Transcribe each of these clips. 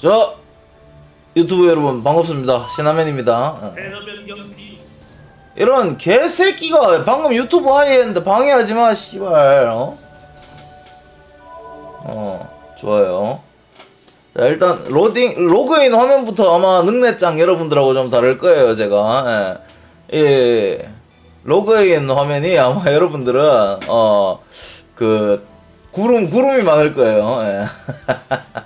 저 유튜브 여러분 반갑습니다. 신화맨입니다. 어. 이런 개새끼가 방금 유튜브 하이 했는데 방해하지 마 씨발. 어? 어 좋아요. 자 일단 로딩 로그인 화면부터 아마 능내짱 여러분들하고 좀 다를 거예요 제가. 예, 예. 로그인 화면이 아마 여러분들은 어 그 구름 구름이 많을 거예요. 예.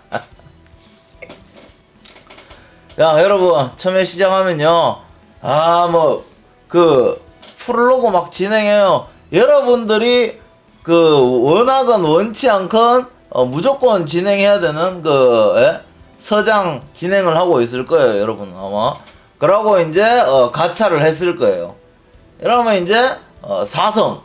야 여러분 처음에 시작하면요. 아 뭐 그 프롤로그 막 진행해요. 여러분들이 그 원하건 원치 않건 어, 무조건 진행해야 되는 그 예? 서장 진행을 하고 있을 거예요 여러분 아마. 그러고 이제 어, 가차를 했을 거예요. 이러면 이제 어, 사성.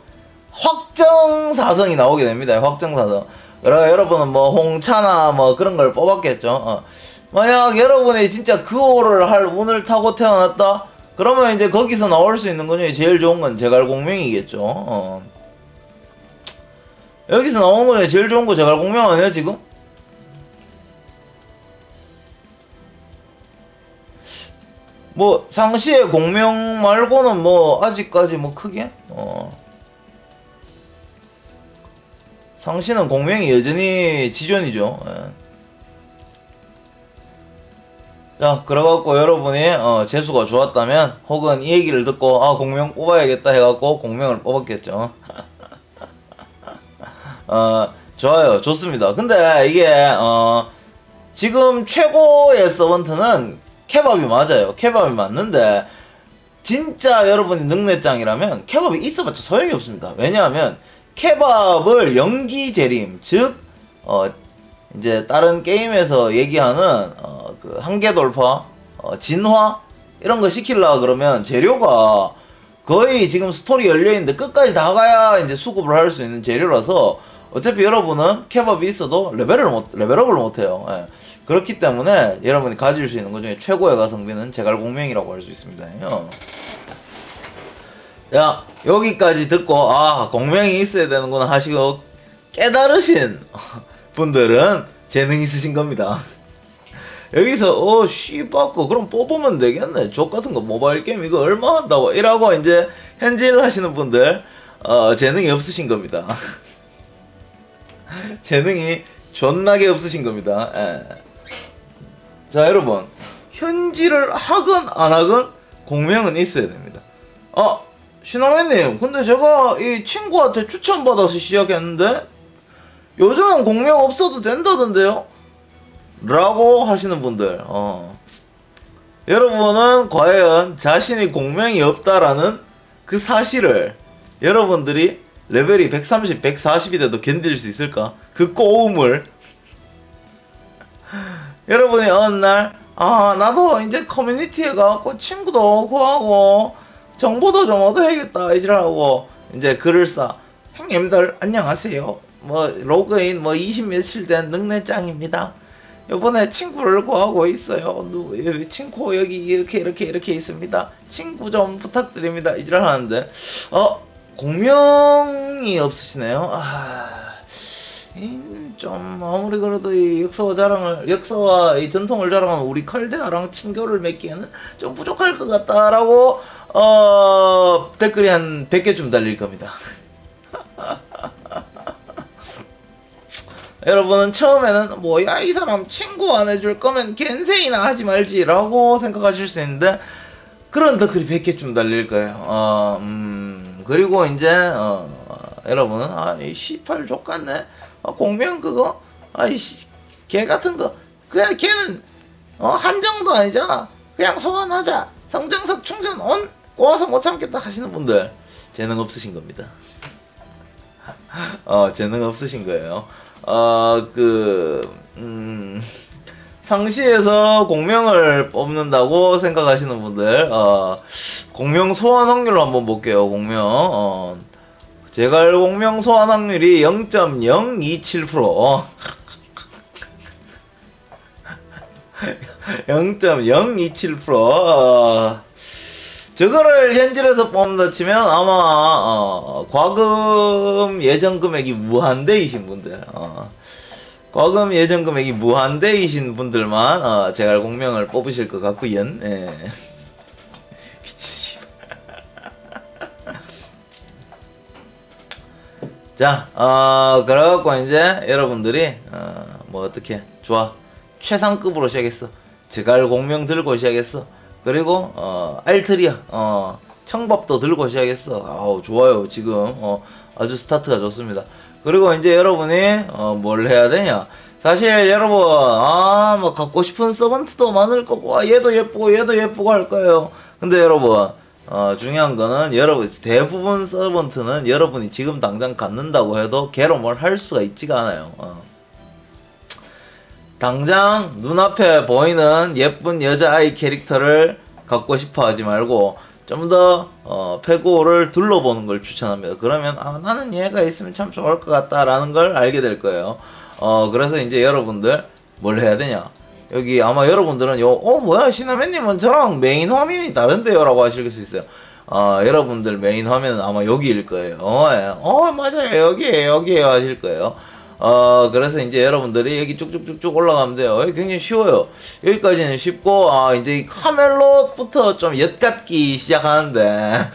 확정 사성이 나오게 됩니다. 확정 사성. 그러니까 여러분은 뭐 홍차나 뭐 그런 걸 뽑았겠죠. 어. 만약 여러분이 진짜 그 호를 할 운을 타고 태어났다 그러면 이제 거기서 나올 수 있는 것 중에 제일 좋은 건 제갈공명이겠죠 어. 여기서 나오는 거 중에 제일 좋은 거 제갈공명 아니에요 지금? 뭐 상시의 공명 말고는 뭐 아직까지 뭐 크게 어 상시는 공명이 여전히 지존이죠. 예. 자, 그래갖고 여러분이 어, 재수가 좋았다면 혹은 이 얘기를 듣고 아 공명 뽑아야겠다 해갖고 공명을 뽑았겠죠. 어, 좋아요, 좋습니다. 근데 이게 어, 지금 최고의 서번트는 케밥이 맞아요. 케밥이 맞는데 진짜 여러분이 능내짱이라면 케밥이 있어봤자 소용이 없습니다. 왜냐하면 케밥을 연기 재림 즉 어, 이제 다른 게임에서 얘기하는 어, 그 한계 돌파, 어, 진화 이런 거 시키려 그러면 재료가 거의 지금 스토리 열려 있는데 끝까지 다 가야 이제 수급을 할 수 있는 재료라서 어차피 여러분은 케밥이 있어도 레벨을 못 레벨업을 못 해요. 예. 그렇기 때문에 여러분이 가질 수 있는 것 중에 최고의 가성비는 제갈공명이라고 할 수 있습니다. 요. 자 여기까지 듣고 아 공명이 있어야 되는구나 하시고 깨달으신 분들은 재능 있으신 겁니다. 여기서 어 씨바고 그럼 뽑으면 되겠네. 족 같은 거 모바일 게임 이거 얼마 한다고 이라고 이제 현질 하시는 분들 어 재능이 없으신 겁니다. 재능이 존나게 없으신 겁니다. 예. 자 여러분 현질을 하건 안 하건 공명은 있어야 됩니다. 아 신화맨님 근데 제가 이 친구한테 추천받아서 시작했는데 요즘은 공명 없어도 된다던데요? 라고 하시는 분들 어. 여러분은 과연 자신이 공명이 없다라는 그 사실을 여러분들이 레벨이 130, 140이 돼도 견딜 수 있을까? 그 꼬움을 여러분이 어느 날, 아, 나도 이제 커뮤니티에 가고 친구도 구하고, 정보도 좀 얻어야겠다, 이지라고, 이제 글을 써. 형님들, 안녕하세요. 뭐, 로그인 뭐 20 며칠 된 능내짱입니다. 요번에 친구를 구하고 있어요. 누, 친구 여기 이렇게 이렇게 이렇게 있습니다. 친구 좀 부탁드립니다. 이지랄 하는데, 어, 공명이 없으시네요. 아, 이, 좀 아무리 그래도 이 역사와 자랑을 역사와 이 전통을 자랑하는 우리 칼데아랑 친교를 맺기에는 좀 부족할 것 같다라고 어 댓글이 한 100개쯤 달릴 겁니다. 여러분은 처음에는 뭐야 이 사람 친구 안 해줄 거면 겐세이나 하지 말지라고 생각하실 수 있는데 그런 댓글이 100개쯤 달릴 거예요. 어, 음, 그리고 이제 어, 여러분은 아이 씨팔 족같네. 아, 공명 그거? 아이씨 개 같은 거. 그냥 걔는 어 한정도 아니잖아. 그냥 소환하자. 성장석 충전 온 꼬아서 못 참겠다 하시는 분들 재능 없으신 겁니다. 어 재능 없으신 거예요 어그 음, 상시에서 공명을 뽑는다고 생각하시는 분들 어 공명 소환 확률로 한번 볼게요 공명. 어 제갈 공명 소환 확률이 0.027% 0.027% 어, 저거를 현질에서 뽑는다 치면 아마 어, 과금 예정 금액이 무한대이신 분들 어, 과금 예정 금액이 무한대이신 분들만 어, 제갈 공명을 뽑으실 것 같고요. 예. 자, 어, 그래갖고 이제 여러분들이 어, 뭐 어떻게 좋아 최상급으로 시작했어. 제갈 공명 들고 시작했어. 그리고 어, 알트리아 어, 청밥도 들고 시작했어. 아우 좋아요. 지금 어, 아주 스타트가 좋습니다. 그리고 이제 여러분이 어, 뭘 해야 되냐? 사실 여러분 아뭐 갖고 싶은 서번트도 많을 거고 아, 얘도 예쁘고 얘도 예쁘고 할 거예요. 근데 여러분 어, 중요한 거는 여러분 대부분 서번트는 여러분이 지금 당장 갖는다고 해도 걔로 뭘 할 수가 있지가 않아요. 어. 당장 눈앞에 보이는 예쁜 여자아이 캐릭터를 갖고 싶어 하지 말고 좀더 어, 페고를 둘러보는 걸 추천합니다. 그러면 아, 나는 얘가 있으면 참 좋을 것 같다라는 걸 알게 될 거예요. 어, 그래서 이제 여러분들 뭘 해야 되냐? 여기 아마 여러분들은 요, 어, 뭐야, 신하매님은 저랑 메인 화면이 다른데요? 라고 하실 수 있어요. 어, 여러분들 메인 화면은 아마 여기일 거예요. 어, 예. 어 맞아요. 여기에요, 여기에요 하실 거예요. 어, 그래서 이제 여러분들이 여기 쭉쭉쭉쭉 올라가면 돼요. 굉장히 쉬워요. 여기까지는 쉽고, 아, 이제 이 카멜롯부터 좀 엿같기 시작하는데.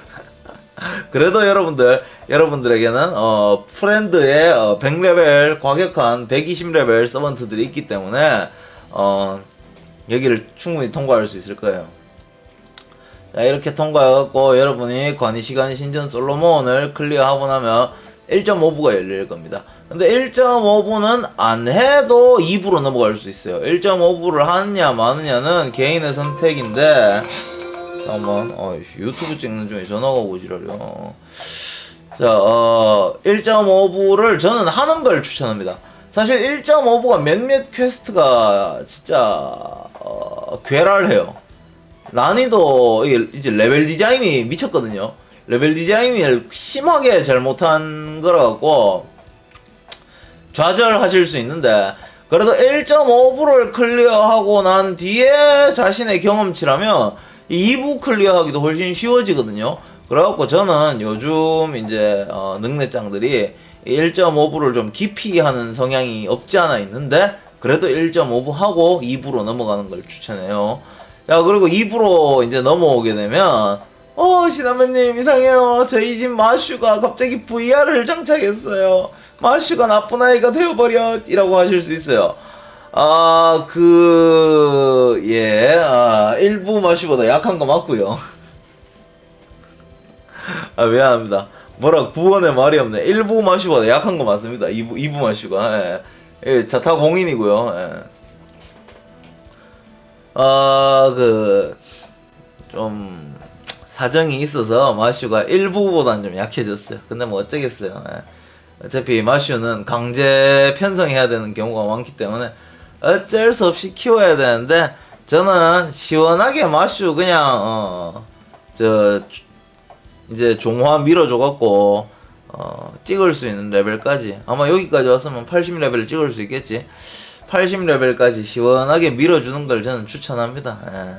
그래도 여러분들, 여러분들에게는, 어, 프렌드의 어, 100레벨 과격한 120레벨 서번트들이 있기 때문에, 어, 여기를 충분히 통과할 수 있을 거예요. 자, 이렇게 통과해갖고 여러분이 관이시간 신전 솔로몬을 클리어하고 나면 1.5부가 열릴 겁니다. 근데 1.5부는 안 해도 2부로 넘어갈 수 있어요. 1.5부를 하느냐 마느냐는 개인의 선택인데 잠깐만 어, 유튜브 찍는 중에 전화가 오지라려 자, 어, 1.5부를 저는 하는 걸 추천합니다. 사실 1.5부가 몇몇 퀘스트가 진짜 어, 괴랄해요. 난이도 이제 레벨 디자인이 미쳤거든요. 레벨 디자인을 심하게 잘못한 거라 갖고 좌절하실 수 있는데 그래도 1.5부를 클리어하고 난 뒤에 자신의 경험치라면 2부 클리어하기도 훨씬 쉬워지거든요. 그래갖고 저는 요즘 이제 어, 능력장들이 1.5부를 좀 깊이 하는 성향이 없지 않아 있는데 그래도 1.5부 하고 2부로 넘어가는 걸 추천해요. 야 그리고 2부로 이제 넘어오게 되면 어 시나매님 이상해요. 저희 집 마슈가 갑자기 VR을 장착했어요. 마슈가 나쁜 아이가 되어버려 이라고 하실 수 있어요. 아, 그, 예, 아, 일부 마슈보다 약한 거 맞고요 아, 미안합니다. 뭐라 구원의 말이 없네. 일부 마슈보다 약한 거 맞습니다. 이부, 이부 마슈가. 예. 예, 자타 공인이고요. 예. 아, 그, 좀, 사정이 있어서 마슈가 일부보단 좀 약해졌어요. 근데 뭐 어쩌겠어요. 예. 어차피 마슈는 강제 편성해야 되는 경우가 많기 때문에 어쩔 수 없이 키워야 되는데 저는 시원하게 마슈 그냥 어 저 이제 종화 밀어줘 갖고 어 찍을 수 있는 레벨까지 아마 여기까지 왔으면 80레벨을 찍을 수 있겠지 80레벨까지 시원하게 밀어주는 걸 저는 추천합니다 예.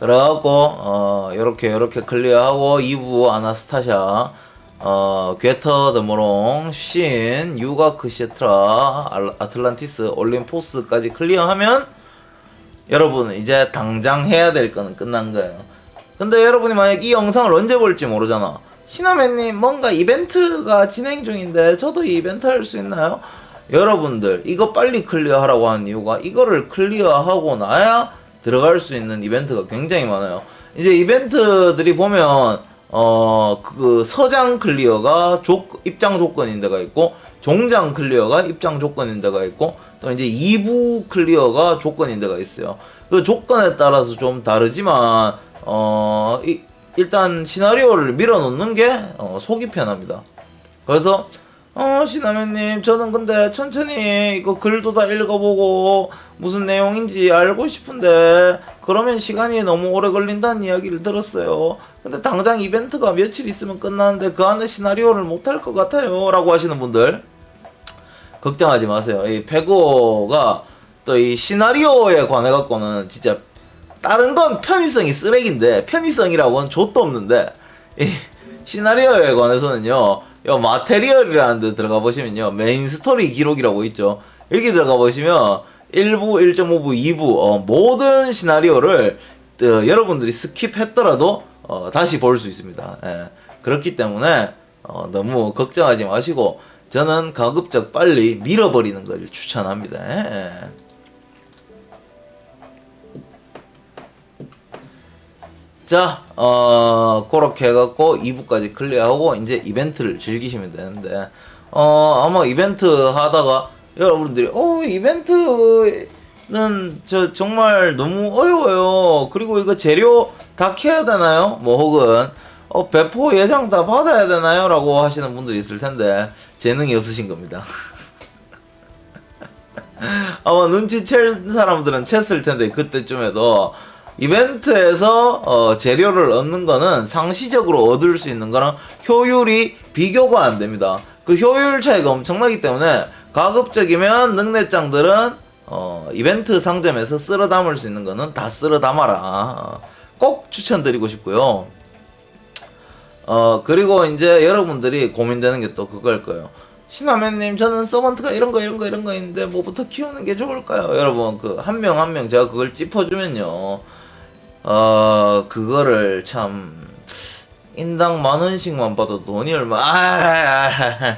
그래갖고 어 요렇게 요렇게 클리어하고 2부 아나스타샤 어 괴터 더모롱 신 유가크 시트라 알- 아틀란티스 올림포스까지 클리어하면 여러분 이제 당장 해야 될 거는 끝난 거예요 근데 여러분이 만약 이 영상을 언제 볼지 모르잖아 시나맨님 뭔가 이벤트가 진행 중인데 저도 이 이벤트 할 수 있나요? 여러분들 이거 빨리 클리어하라고 하는 이유가 이거를 클리어하고 나야 들어갈 수 있는 이벤트가 굉장히 많아요 이제 이벤트들이 보면 어 그 서장 클리어가 조, 입장 조건인 데가 있고 종장 클리어가 입장 조건인 데가 있고 또 이제 2부 클리어가 조건인 데가 있어요. 그 조건에 따라서 좀 다르지만 어 이, 일단 시나리오를 밀어놓는 게 어, 속이 편합니다. 그래서 어 시나면님 저는 근데 천천히 이거 글도 다 읽어보고 무슨 내용인지 알고 싶은데 그러면 시간이 너무 오래 걸린다는 이야기를 들었어요. 근데 당장 이벤트가 며칠 있으면 끝나는데 그 안에 시나리오를 못할 것 같아요. 라고 하시는 분들 걱정하지 마세요. 이 페고가 또 이 시나리오에 관해 갖고는 진짜 다른 건 편의성이 쓰레기인데 편의성이라고는 좆도 없는데 이 시나리오에 관해서는요 요 마테리얼이라는 데 들어가 보시면요. 메인 스토리 기록이라고 있죠. 여기 들어가 보시면 1부, 1.5부, 2부 어, 모든 시나리오를 어, 여러분들이 스킵했더라도 어, 다시 볼 수 있습니다. 예. 그렇기 때문에 어, 너무 걱정하지 마시고 저는 가급적 빨리 밀어버리는 것을 추천합니다. 예. 자, 어, 그렇게 해갖고 2부까지 클리어하고 이제 이벤트를 즐기시면 되는데, 어, 아마 이벤트 하다가 여러분들이, 어, 이벤트는 저 정말 너무 어려워요. 그리고 이거 재료 다 캐야 되나요? 뭐 혹은, 어, 배포 예장 다 받아야 되나요? 라고 하시는 분들이 있을 텐데, 재능이 없으신 겁니다. 아마 눈치챌 사람들은 챘을 텐데, 그때쯤에도, 이벤트에서 어, 재료를 얻는 거는 상시적으로 얻을 수 있는 거랑 효율이 비교가 안 됩니다. 그 효율 차이가 엄청나기 때문에 가급적이면 능내장들은 어, 이벤트 상점에서 쓸어 담을 수 있는 거는 다 쓸어 담아라. 어, 꼭 추천드리고 싶고요. 어, 그리고 이제 여러분들이 고민되는 게 또 그거일 거예요. 신화맨님, 저는 서번트가 이런 거, 이런 거, 이런 거 있는데, 뭐부터 키우는 게 좋을까요? 여러분, 그, 한 명 한명 제가 그걸 짚어주면요. 어, 그거를 참, 인당 만 원씩만 받아도 돈이 얼마, 아,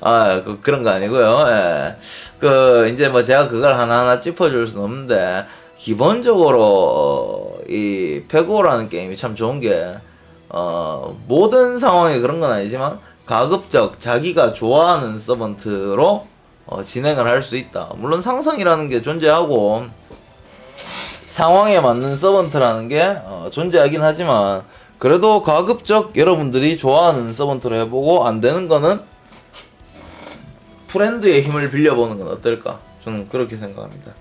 아, 그, 그런 거 아니고요. 예. 그, 이제 뭐 제가 그걸 하나하나 짚어줄 수는 없는데, 기본적으로, 어, 이, 페고라는 게임이 참 좋은 게, 어, 모든 상황에 그런 건 아니지만, 가급적 자기가 좋아하는 서번트로 어, 진행을 할 수 있다. 물론 상성이라는 게 존재하고, 상황에 맞는 서번트라는 게 어, 존재하긴 하지만 그래도 가급적 여러분들이 좋아하는 서번트로 해보고 안 되는 거는 프렌드의 힘을 빌려보는 건 어떨까? 저는 그렇게 생각합니다.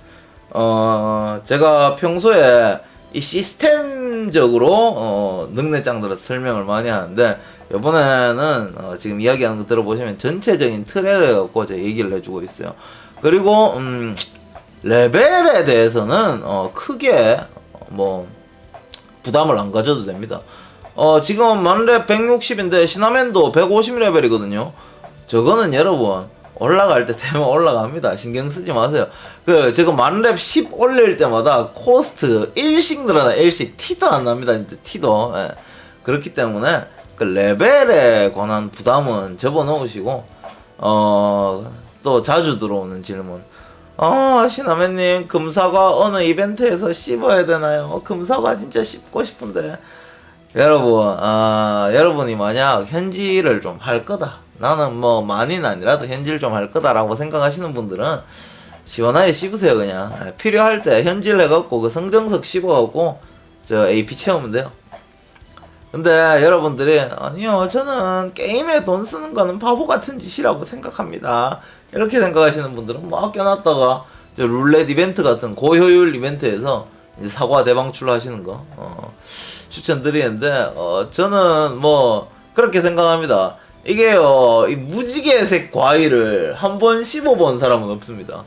어, 제가 평소에 이 시스템적으로 어, 능내장들을 설명을 많이 하는데 이번에는 어, 지금 이야기하는 거 들어보시면 전체적인 틀에 대해 갖고 제가 얘기를 해주고 있어요. 그리고 음, 레벨에 대해서는 어, 크게 뭐 부담을 안 가져도 됩니다. 어, 지금 만렙 160인데 시나맨도 150레벨이거든요. 저거는 여러분 올라갈 때 되면 올라갑니다. 신경 쓰지 마세요. 그 지금 만렙 10 올릴 때마다 코스트 1씩 늘어나 1씩 티도 안 납니다. 진짜 티도. 예. 그렇기 때문에 그 레벨에 관한 부담은 접어놓으시고 어, 또 자주 들어오는 질문. 어, 신하매님, 금사과 어느 이벤트에서 씹어야 되나요? 금사과 진짜 씹고 싶은데. 여러분, 아, 여러분이 만약 현질을 좀할 거다. 나는 뭐 많이는 아니라도 현질 좀할 거다라고 생각하시는 분들은 시원하게 씹으세요, 그냥. 아, 필요할 때 현질 해갖고 그 성정석 씹어갖고 저 AP 채우면 돼요. 근데 여러분들이 아니요 저는 게임에 돈 쓰는 거는 바보 같은 짓이라고 생각합니다 이렇게 생각하시는 분들은 뭐 아껴놨다가 저 룰렛 이벤트 같은 고효율 이벤트에서 사과 대방출 하시는 거 어, 추천드리는데 어, 저는 뭐 그렇게 생각합니다 이게요 이 무지개색 과일을 한 번 씹어본 사람은 없습니다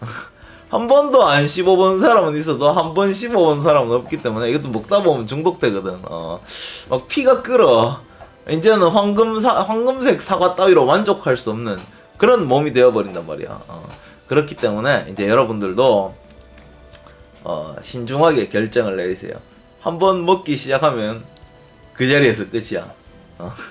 한 번도 안 씹어본 사람은 있어도 한 번 씹어본 사람은 없기 때문에 이것도 먹다 보면 중독되거든. 어, 막 피가 끓어. 이제는 황금 사, 황금색 사과 따위로 만족할 수 없는 그런 몸이 되어버린단 말이야. 어, 그렇기 때문에 이제 여러분들도 어, 신중하게 결정을 내리세요. 한번 먹기 시작하면 그 자리에서 끝이야. 어.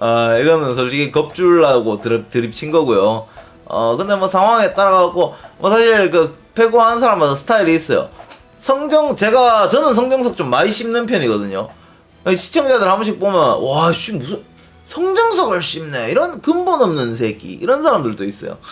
아, 이거는 솔직히 겁줄라고 드립, 드립 친 거고요. 어, 근데 뭐 상황에 따라가고, 뭐 사실 그, 패고 하는 사람마다 스타일이 있어요. 성정, 제가, 저는 성정석 좀 많이 씹는 편이거든요. 시청자들 한 번씩 보면, 와, 씨, 무슨, 성정석을 씹네. 이런 근본 없는 새끼. 이런 사람들도 있어요.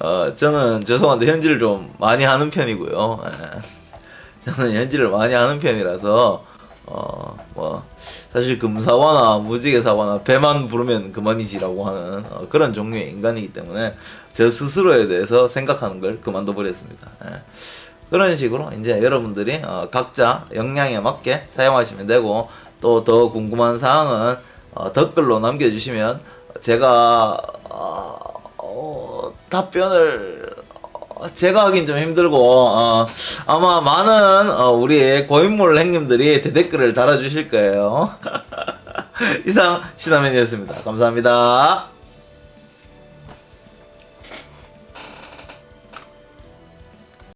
어, 저는 죄송한데 현질을 좀 많이 하는 편이고요. 예. 저는 현질을 많이 하는 편이라서, 어, 뭐, 사실 금사와나 무지개사와나 배만 부르면 그만이지라고 하는 어, 그런 종류의 인간이기 때문에 저 스스로에 대해서 생각하는 걸 그만둬 버렸습니다. 예. 그런 식으로 이제 여러분들이 어, 각자 역량에 맞게 사용하시면 되고 또 더 궁금한 사항은 어, 댓글로 남겨주시면 제가 어, 어, 답변을 어, 제가 하긴 좀 힘들고 어, 아마 많은 어, 우리 고인물 행님들이 대댓글을 달아주실 거예요. 이상 시나맨이었습니다. 감사합니다.